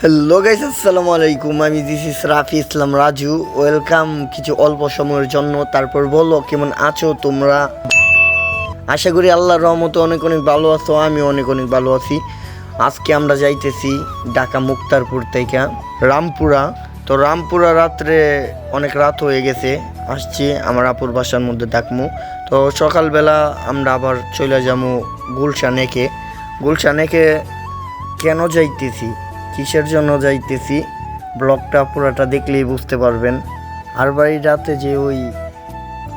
Hello guys আসসালামু আলাইকুম। আমি this is Rafi Islam Raju welcome কিছু অল্প সময়ের জন্য। তারপর বলো, কেমন আছো তোমরা? আশা করি আল্লাহর রহমতে অনেক অনেক ভালো আছো আমি অনেক অনেক ভালো আছি। আজকে আমরা যাইতেছি ঢাকা মুক্তারপুর থেকে, রামপুরা। তো রামপুরা রাত্রে অনেক রাত হয়ে গেছে। আসছি আমার আপুর বাসার মধ্যে ডাকমু। তো সকালবেলা আমরা আবার চলে যাব গুলশান একে। গুলশান একে কেন যাইতেছি? কিসের জন্য যাইতেছি? ব্লগটা পুরাটা দেখলেই বুঝতে পারবেন। আর বাড়ি রাতে যে ওই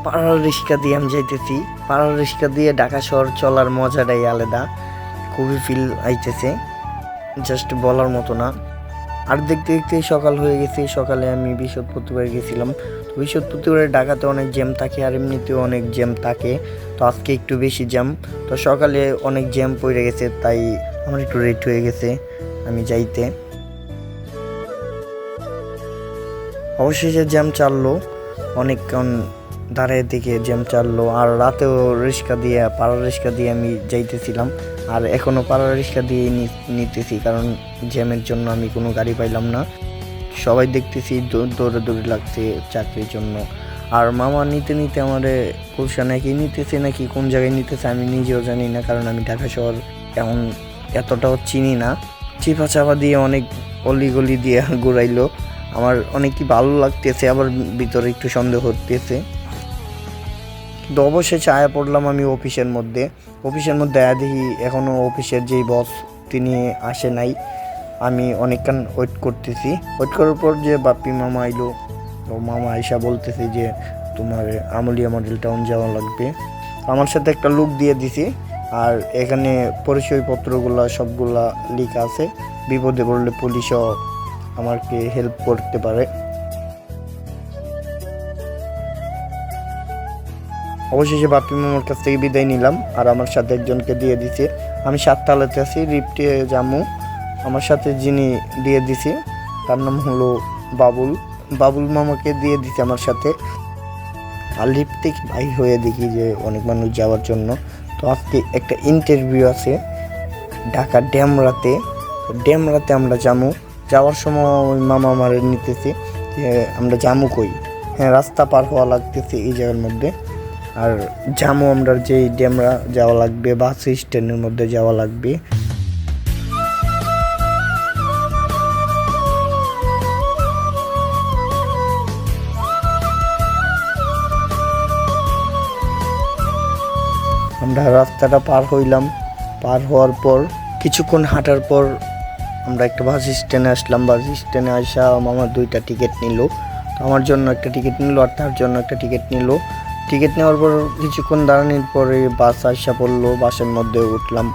পাড়ার রিক্সা দিয়ে আমি যাইতেছি, পাড়ার রিক্সা দিয়ে ঢাকা শহর চলার মজাটাই আলাদা। খুবই ফিল আইতেছে। জাস্ট বলার মতো না। আর দেখতে দেখতে সকাল হয়ে গেছে। সকালে আমি বৃহস্পতিবার গেছিলাম। তো বৃহস্পতিবারে ঢাকাতে অনেক জ্যাম থাকে আর এমনিতেও অনেক জ্যাম থাকে। তো আজকে একটু বেশি জ্যাম তো সকালে অনেক জ্যাম পড়ে গেছে, তাই আমার একটু রেট হয়ে গেছে। আমি যাইতে। অবশেষে জ্যাম চাললো, অনেকক্ষণ দাঁড়ায় দিকে জ্যাম চাললো, আর রাতেও রিক্সা দিয়ে পাড়া রিক্সা দিয়ে আমি যাইতেছিলাম, আর এখনও পাড়া রিক্সা দিয়ে নিতেছি, কারণ জ্যামের জন্য আমি কোনো গাড়ি পাইলাম না। সবাই দেখতেছি দৌড়ে দৌড়ে লাগছে চাকরির জন্য। আর মামা নিতে নিতে আমারে কুলসা নাকি নিতেছে, নাকি কোন জায়গায় নিতেছে? আমি নিজেও জানি না, কারণ আমি ঢাকা শহর এমন এতটাও চিনি না। চিপা চাপা দিয়ে অনেক অলিগলি দিয়ে ঘুরাইলো। আমার অনেক কি ভালো লাগতেছে, আবার ভিতরে একটু সন্দেহ হতেছে। কিন্তু অবশেষে আয়া পড়লাম আমি অফিসের মধ্যে। অফিসের মধ্যে আয়া দেখি এখনও অফিসের যেই বস, তিনি আসে নাই। আমি অনেকক্ষণ ওয়েট করতেছি। ওয়েট করার পর যে বাপ্পি মামা আইলো, তো মামা আইসা বলতেছে যে, তোমার আমলিয়া মডেল টাউন যাওয়া লাগবে। আমার সাথে একটা লুক দিয়ে দিছি। আর এখানে পরিচয়পত্রগুলো সবগুলা লিখা আছে। বিপদে পড়লে পুলিশও আমাকে হেল্প করতে পারে। অবশেষে বাপি মামার কাছ থেকে বিদায় নিলাম আর আমার সাথে একজনকে দিয়ে দিছে। আমি সাততলাতে আছি লিফটে যামু আমার সাথে যিনি দিয়ে দিছে, তার নাম হলো বাবুল। বাবুল মামাকে দিয়ে দিছে আমার সাথে। আর লিফট থেকে বাইর হয়ে দেখি যে অনেক মানুষ যাওয়ার জন্য। তো আজকে একটা ইন্টারভিউ আছে ঢাকা ড্যামরাতে ড্যামরাতে আমরা জামু যাওয়ার সময় ওই মামা মারে নিতেছে যে, আমরা জামু কই? হ্যাঁ রাস্তা পার হওয়া লাগতেছে এই জায়গার মধ্যে। আর জামু আমরা যেই ড্যামরা যাওয়া লাগবে, বাস স্ট্যান্ডের মধ্যে যাওয়া লাগবে। আমরা রাস্তাটা পার হইলাম। পার হওয়ার পর, কিছুক্ষণ হাঁটার পর আমরা একটা বাস স্ট্যান্ডে আসলাম। বাস স্ট্যান্ডে আসা আমার দুইটা টিকিট নিল। তো আমার জন্য একটা টিকিট নিল আর তার জন্য একটা টিকিট নিল। টিকিট নেওয়ার পর কিছুক্ষণ দাঁড়ানোর পরে বাস আসা পড়ল। বাসের মধ্যে উঠলাম।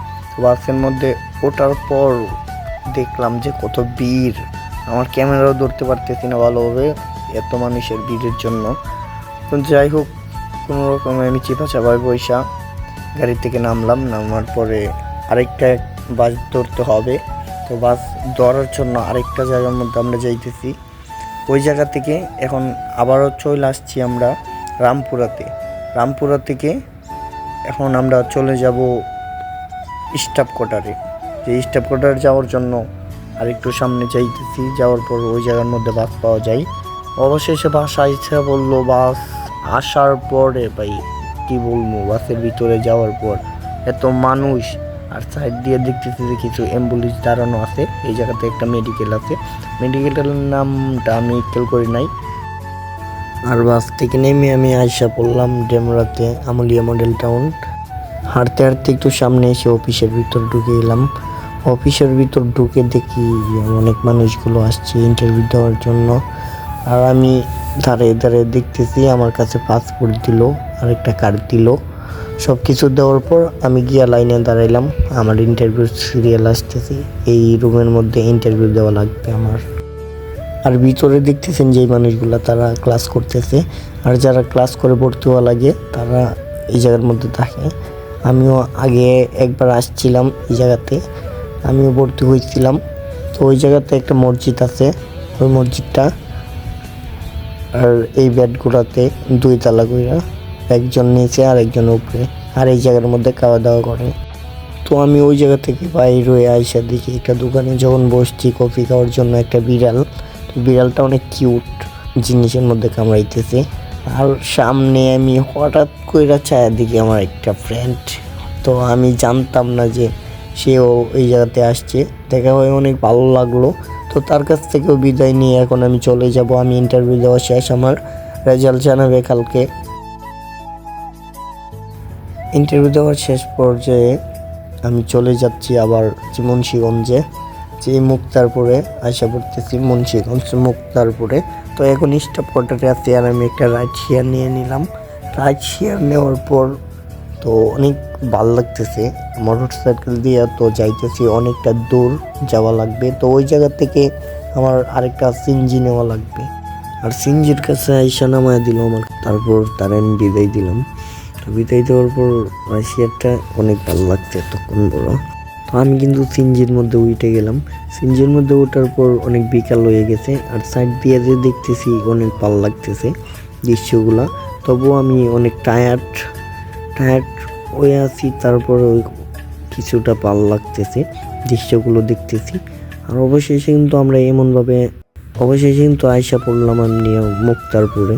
বাসের মধ্যে ওঠার পর দেখলাম যে কত ভিড়। আমার ক্যামেরাও ধরতে পারতেছি না ভালোভাবে এত মানুষের ভিড়ের জন্য। তো যাই হোক, কোনো রকমে আমি চিপা চাপায় পয়সা গাড়ি থেকে নামলাম, নামার পরে আরেকটা বাস ধরতে হবে। তো বাস ধরার জন্য আরেকটা জায়গার মধ্যে আমরা যাইতেছি। ওই জায়গা থেকে এখন আবারও চলে আসছি আমরা রামপুরাতে। রামপুরা থেকে এখন আমরা চলে যাব স্টাফ কোয়ার্টারে যে স্টাফ কোয়ার্টার যাওয়ার জন্য আরেকটু সামনে যাইতেছি, যাওয়ার পর ওই জায়গার মধ্যে বাস পাওয়া যায়। অবশেষে বাস আইসা বলল, বাস আসার পরে ভাই কি বলব, বাসের ভিতরে যাওয়ার পর এত মানুষ, আর সাইড দিয়ে দেখতেছি যে কিছু অ্যাম্বুলেন্স দাঁড়ানো আছে, এই জায়গাতে একটা মেডিকেল আছে। মেডিকেলের নামটা আমি খেয়াল করি নাই। আর বাস থেকে নেমে আমি আয়সা পড়লাম ডেমরাতে, আমলিয়া মডেল টাউন হাঁটতে হাঁটতে একটু সামনে এসে অফিসের ভিতর ঢুকে এলাম। অফিসের ভিতর ঢুকে দেখি অনেক মানুষগুলো আসছে ইন্টারভিউ দেওয়ার জন্য। আর আমি দাঁড়িয়ে দাঁড়িয়ে দেখতেছি, আমার কাছে পাসপোর্ট দিল আর একটা কার্ড দিল। সব কিছু দেওয়ার পর আমি গিয়া লাইনে দাঁড়াইলাম, আমার ইন্টারভিউ সিরিয়াল আসতেছি, এই রুমের মধ্যে ইন্টারভিউ দেওয়া লাগবে আমার। আর ভিতরে দেখতেছেন যেই মানুষগুলো তারা ক্লাস করতেছে, আর যারা ক্লাস করে ভর্তি হওয়া লাগে, তারা এই জায়গার মধ্যে থাকে। আমিও আগে একবার আসছিলাম এই জায়গাতে, আমিও ভর্তি হয়েছিলাম। তো ওই জায়গাতে একটা মসজিদ আছে, ওই মসজিদটা আর এই বেডগুলোতে দুই তালা কইরা একজন নিচে আর একজন উপরে। আর এই জায়গার মধ্যে খাওয়া দাওয়া করে। তো আমি ওই জায়গা থেকে বাইর হয়ে আইসা দেখি একটা দোকানে যখন বসছি কফি খাওয়ার জন্য একটা বিড়াল। তো বিড়ালটা অনেক কিউট জিনিসের মধ্যে কামড়াইতেছে। আর সামনে আমি হঠাৎ করে ছায়া দেখি আমার একটা ফ্রেন্ড তো আমি জানতাম না যে সেও এই জায়গাতে আসছে। দেখা হয়ে অনেক ভালো লাগল। তো তার কাছ থেকেও বিদায় নিয়ে এখন আমি চলে যাব। আমি ইন্টারভিউ দেওয়া শেষ আমার। রেজাল্ট জানাবে কালকে। ইন্টারভিউ দেওয়ার শেষ পর্যায়ে আমি চলে যাচ্ছি আবার মুন্সিগঞ্জে, যে মুক্তারপুরে। আশা করতেছি মুন্সিগঞ্জ, মুক্তারপুরে। তো এখন স্টপ কোয়ার্টারে আছি আর আমি একটা রাইড শেয়ার নিয়ে নিলাম। রাইড শেয়ার নেওয়ার পর তো অনেক ভালো লাগতেছে। মোটর সাইকেল দিয়ে তো যাইতেছি অনেকটা দূর যাওয়া লাগবে। তো ওই জায়গা থেকে আমার আরেকটা সিনজি নেওয়া লাগবে। আর সিনজির কাছে আইসা নামায় দিল আমার তারপর তার আমি বিদায় দিলাম। তো বিদায় দেওয়ার পর রাশিয়ারটা অনেক ভালো লাগছে তখন বড় তো আমি কিন্তু সিনজির মধ্যে উঠে গেলাম। সিনজির মধ্যে ওঠার পর অনেক বিকাল হয়ে গেছে। আর সাইড দিয়ে যে দেখতেছি অনেক ভালো লাগতেছে দৃশ্যগুলা। তবুও আমি অনেক টায়ার্ড টায়ার্ড হয়ে আছি, তারপর ওই কিছুটা ভালো লাগতেছে, দৃশ্যগুলো দেখতেছি। আর অবশেষে কিন্তু আমরা এমনভাবে, অবশেষে কিন্তু আয়সা পড়লাম আমি মুক্তারপুরে।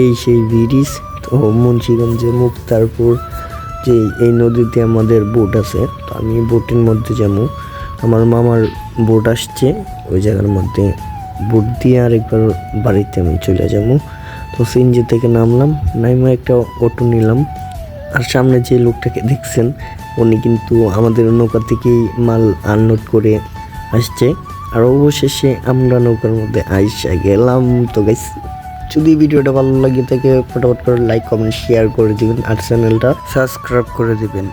এই সেই ব্রিজ, তো মুন্সিগঞ্জে মুক্তারপুর, যে এই নদীতে আমাদের বোট আছে, তো আমি বোটের মধ্যে যাব। আমার মামার বোট আসছে, ওই জায়গার মধ্যে বোট দিয়ে আরেকবার বাড়িতে আমি চলে যাব। তো সিনজি থেকে নামলাম নাইমা একটা অটো নিলাম। আর সামনে যে লোকটাকে দেখছেন, উনি কিন্তু আমাদের নৌকা থেকেই মাল আনলোড করে আসছে। আর অবশেষে আমরা নৌকার মধ্যে আইসা গেলাম। তো গাইস যদি ভিডিওটা ভালো লাগে থাকে, ফটোফট করে লাইক কমেন্ট শেয়ার করে দিবেন। আর চ্যানেলটা সাবস্ক্রাইব করে দিবেন।